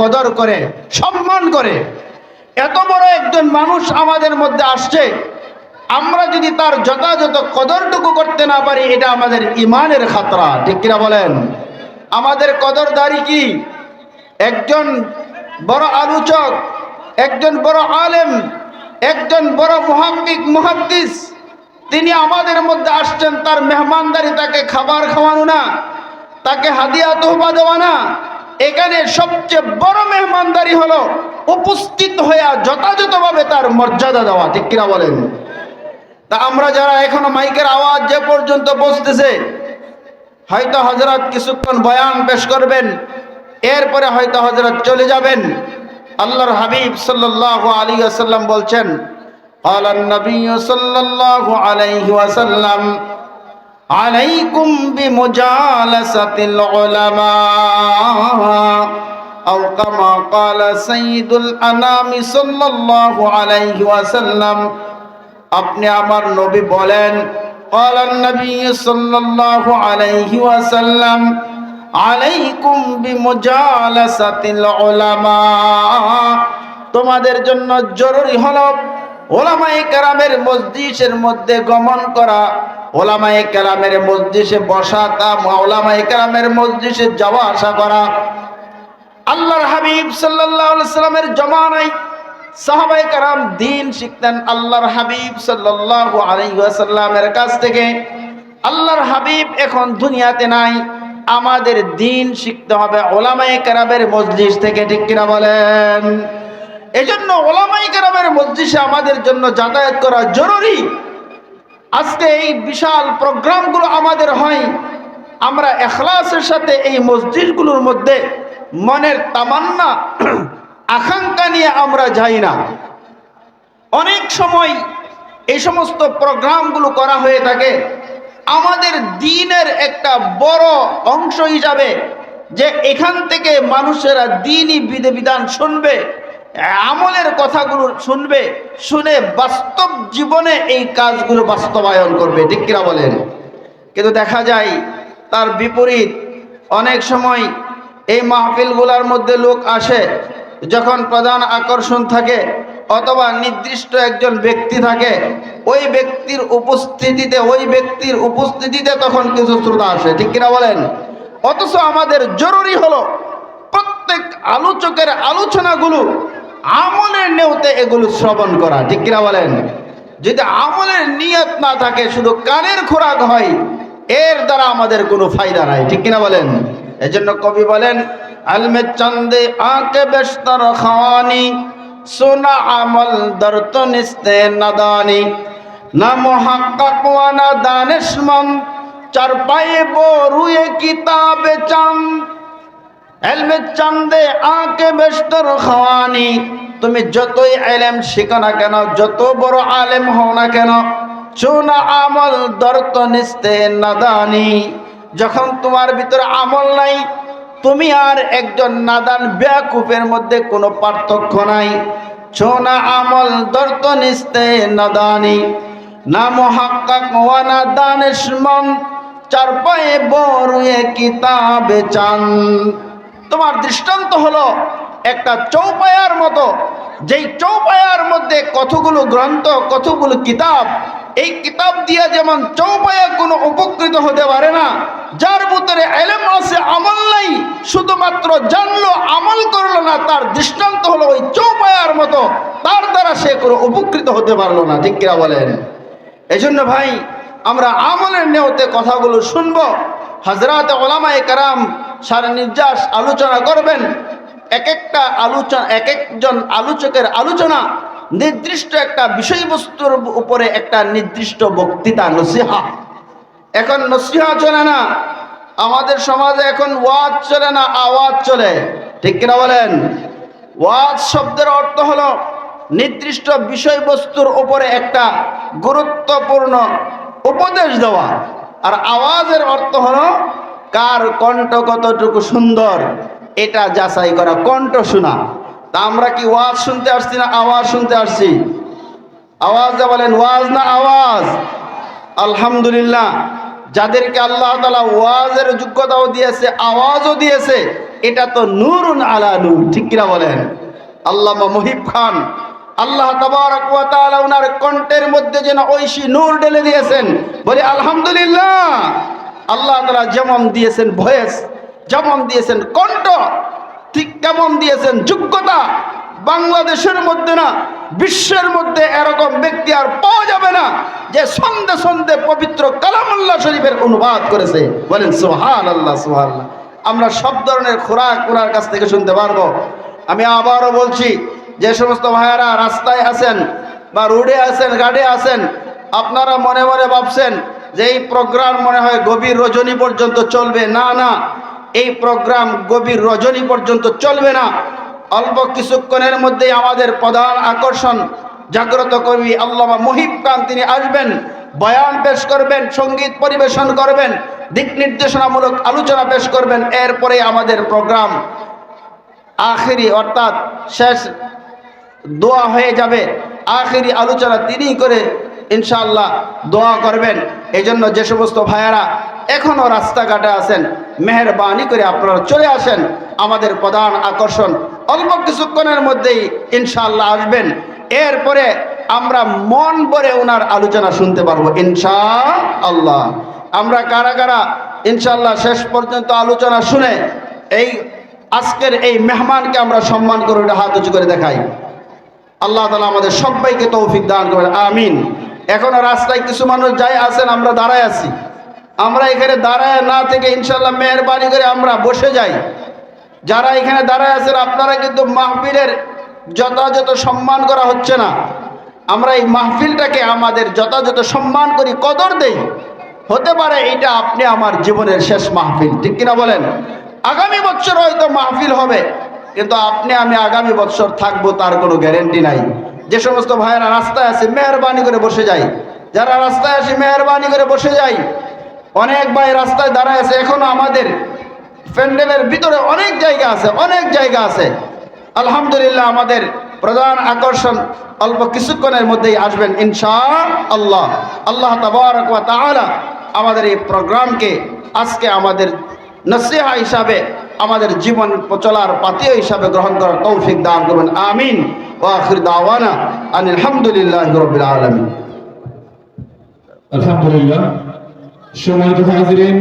কদর করে, সম্মান করে। এত বড় একজন মানুষ আমাদের মধ্যে আসছে, আমরা যদি তার যথাযথ কদরটুকু করতে না পারি, এটা আমাদের ইমানের খাতরা। ঠিক কিনা বলেন? আমাদের কদরদারি কি? একজন বড় আলোচক, একজন বড় আলেম, একজন বড় মহাক্কিক মুহাদ্দিস, তিনি আমাদের মধ্যে আসছেন, তার মেহমানদারি তাকে খাবার খাওয়ানো না, তাকে হাদিয়া তোহবা দেওয়া না এখানে সবচেয়ে বড় মেহমানদারি হলো উপস্থিত হইয়া যথাযথভাবে তার মর্যাদা দেওয়া, ঠিক কিনা বলেন? তা আমরা যারা এখনও মাইকের আওয়াজ যে পর্যন্ত বসতেছে, হয়তো হজরত কিছুক্ষণ বয়ান পেশ করবেন, এরপরে হয়তো হজরত চলে যাবেন। আল্লাহর হাবিব সাল্লাহ আলী আসাল্লাম বলছেন আল্লাহ নবী সাল্লাহ আলাইহি আসাল্লাম وسلم عليكم بمجالسة العلماء أو كما قال سيد الأنام صلى الله عليه وسلم আপনি আমার নবী বলেন قال النبي صلى الله عليه وسلم عليكم بمجالسة العلماء তোমাদের জন্য জরুরি হলো ওলামায়ে কেরামের মসজিদের মধ্যে গমন করা ওলামায়ে কেরামের মসজিদে বসা তা ওলামায়ে কেরামের মসজিদে যাওয়া, আসা করা। আল্লাহর হাবিব সাল্লামের জমানায় সাহাবায়ে কারাম দিন শিখতেন আল্লাহর হাবিব সাল্লাল্লাহু আলাইহি ওয়াসাল্লামের কাছ থেকে। আল্লাহর হাবিব এখন দুনিয়াতে নাই, আমাদের দিন শিখতে হবে ওলামায়ে কেরামের মজলিস থেকে, ঠিক কিনা বলেন? এজন্য ওলামায়ে কেরামের মজলিসে আমাদের জন্য যাতায়াত করা জরুরি। আজকে এই বিশাল প্রোগ্রামগুলো আমাদের হয়, আমরা এখলাসের সাথে এই মসজিদগুলোর মধ্যে মনের তামান্না, আকাঙ্ক্ষা নিয়ে আমরা যাই না। অনেক সময় এই সমস্ত প্রোগ্রামগুলো করা হয়ে থাকে, আমাদের দিনের একটা বড় অংশ হিসাবে যে এখান থেকে মানুষেরা দিনই বিধি বিধান শুনবে আমলের কথাগুলো শুনবে, শুনে বাস্তব জীবনে এই কাজগুলো বাস্তবায়ন করবে, ঠিক কিনা বলেন? কিন্তু দেখা যায়, তার বিপরীত, অনেক সময় এই মাহফিলগুলোর মধ্যে লোক আসে, যখন প্রধান আকর্ষণ থাকে, অথবা নির্দিষ্ট একজন ব্যক্তি থাকে, ওই ব্যক্তির উপস্থিতিতে, ওই ব্যক্তির উপস্থিতিতে তখন কিছু শ্রোতা আসে, ঠিক কিনা বলেন? অথচ আমাদের জরুরি হলো প্রত্যেক আলোচকের আলোচনাগুলো আমলের নেওতে এগুলো শ্রবণ করা, ঠিক কিনা বলেন? যদি আমলের নিয়ত না থাকে, শুধু কানের খোরাক হয়, এর দ্বারা আমাদের কোনো ফায়দা নাই, ঠিক কিনা বলেন? এজন্য কবি বলেন, আলমে চন্দে আকে বেস্তর খাওয়ানি, সোনা আমল দর্ত নিস্তে নাদানি। না মহাক্কাক ওয়ানা চার পায়ে বরুয়ে কিতাবে চাঁদ চান্দে আকে বেস্তর খাওয়ানি। তুমি যতই এলেম শিখো না কেন, যত বড় আলেম হও না কেন, চুনা আমল দর্ত নিস্তে নাদানি। যখন তোমার ভিতরে আমল নাই, তুমি আর একজন নাদান ব্যাকুপের মধ্যে কোনো পার্থক্য নাই। চোনা আমল দর্ত নিস্তে নাদানি। না মহাক্কাক ওয়ানা দানেশমন চার পায়ে বরুয়ে কিতাবে চান। তোমার দৃষ্টান্ত হলো একটা চৌপায়ার মতো। যেই চৌপায়ার মধ্যে কতগুলো গ্রন্থ, কতগুলো কিতাব, এই কিতাব দিয়ে যেমন চৌপায়া কোনো উপকৃত হতে পারে না, যার ভিতরে এলেম আছে আমল নাই, শুধুমাত্র জানলো, আমল করল না, তার দৃষ্টান্ত হলো ওই চৌপায়ার মতো, তার দ্বারা সে কোনো উপকৃত হতে পারল না, ঠিক কিনা বলেন? এই জন্য ভাই, আমরা আমলের নেওতে কথাগুলো শুনব। হজরত ওলামায়ে কারাম সারা নির্যাস আলোচনা করবেন। এক একটা আলোচনা এক একজন আলোচকের আলোচনা নির্দিষ্ট একটা বিষয়বস্তুর উপরে একটা নির্দিষ্ট বক্তৃতা, নসিহা। এখন নসিহা চলে না। আমাদের সমাজে এখন ওয়াজ চলে না, আওয়াজ চলে। ঠিক কিনা বলেন? ওয়াজ শব্দের অর্থ হলো নির্দিষ্ট বিষয়বস্তুর উপরে একটা গুরুত্বপূর্ণ উপদেশ দেওয়া। আর আওয়াজের অর্থ হলো কার কণ্ঠ কতটুকু সুন্দর, এটা যাচাই করা, কণ্ঠ শোনা। তা আমরা কি ওয়াজ শুনতে আসছি না আওয়াজ শুনতে আসছি? আওয়াজ যা বলেন ওয়াজ না আওয়াজ? আলহামদুলিল্লাহ, যাদেরকে আল্লাহ তালা ওয়াজের যোগ্যতাও দিয়েছে, আওয়াজও দিয়েছে, এটা তো নুরুন আলা নূর, ঠিক কিনা বলেন? আল্লামা মহিব খান, আল্লাহ ওনার কণ্ঠের মধ্যে যেন ঐশী নূর ঢেলে দিয়েছেন। বলে, আলহামদুলিল্লাহ আল্লাহ তাআলা যেমন দিয়েছেন ভয়েস, যেমন দিয়েছেন কণ্ঠ, ঠিক কেমন দিয়েছেন যোগ্যতা। বাংলাদেশের মধ্যে না, বিশ্বের মধ্যে এরকম ব্যক্তি আর পাওয়া যাবে না যে সন্ধে সন্ধে পবিত্র কালামুল্লাহ শরীফের অনুবাদ করেছে। বলেন সোহান আল্লাহ সোহান আমরা সব ধরনের খোরাক ওনার কাছ থেকে শুনতে পারব। আমি আবারও বলছি, যে সমস্ত ভাইয়ারা রাস্তায় আছেন বা রোডে আছেন গাড়ি আছেন, আপনারা মনে মনে ভাবছেন যে এই প্রোগ্রাম মনে হয় গভীর রজনী পর্যন্ত চলবে, না না, এই প্রোগ্রাম গভীর রজনী পর্যন্ত চলবে না। অল্প কিছুক্ষণের মধ্যেই আমাদের প্রধান আকর্ষণ, জাগ্রত কবি আল্লামা মহিব খান, তিনি আসবেন, বয়ান পেশ করবেন, সংগীত পরিবেশন করবেন, দিক নির্দেশনামূলক আলোচনা পেশ করবেন, এরপরে আমাদের প্রোগ্রাম আখেরি অর্থাৎ শেষ দোয়া হয়ে যাবে। আখেরি আলোচনা তিনি করে ইনশাআল্লাহ দোয়া করবেন। এই জন্য যে সমস্ত ভাইয়ারা এখনও রাস্তাঘাটে আছেন, মেহরবানি করে আপনারা চলে আসেন। আমাদের প্রধান আকর্ষণ অল্প কিছুক্ষণের মধ্যেই ইনশাআল্লাহ আসবেন। এরপরে আমরা মন ভরে ওনার আলোচনা শুনতে পারব ইনশা আল্লাহ আমরা কারা কারা ইনশাআল্লাহ শেষ পর্যন্ত আলোচনা শুনে এই আজকের এই মেহমানকে আমরা সম্মান করে হাত উঁচু করে দেখাই। আল্লাহ তালা আমাদের সবাইকে তৌফিক দান করেন, আমিন। এখনও রাস্তায় কিছু মানুষ যাই আসেন আমরা দাঁড়ায় আছি। আমরা এখানে দাঁড়ায় না থেকে ইনশাল্লাহ মেহরবানি করে আমরা বসে যাই। যারা এখানে দাঁড়ায় আছেন, আপনারা কিন্তু মাহফিলের যথাযথ সম্মান করা হচ্ছে না। আমরা এই মাহফিলটাকে আমাদের যথাযথ সম্মান করি, কদর দেই। হতে পারে এটা আপনি আমার জীবনের শেষ মাহফিল, ঠিক কিনা বলেন? আগামী বছর হয়তো মাহফিল হবে, কিন্তু আপনি, আমি আগামী বছর থাকব, তার কোনো গ্যারেন্টি নাই। যে সমস্ত ভাইয়েরা রাস্তায় আছে, মেহরবানি করে বসে যাই যারা রাস্তায় আসে মেহরবানি করে বসে যাই অনেক ভাই রাস্তায় দাঁড়ায় আছে, এখনও আমাদের প্যান্ডেলের ভিতরে অনেক জায়গা আছে, অনেক জায়গা আছে। আলহামদুলিল্লাহ আমাদের প্রধান আকর্ষণ অল্প কিছুক্ষণের মধ্যেই আসবেন ইনশা আল্লাহ আল্লাহ তাবারক আমাদের এই প্রোগ্রামকে আজকে আমাদের নসিহা হিসাবে আমাদের জীবন চলার পাতীয় হিসাবে গ্রহণ করার তৌফিক দান করবেন আমিন। ও আখির দাওয়ানা আনিল হামদুলিল্লাহি রাব্বিল আলামিন। আলহামদুলিল্লাহ। হাজিরিন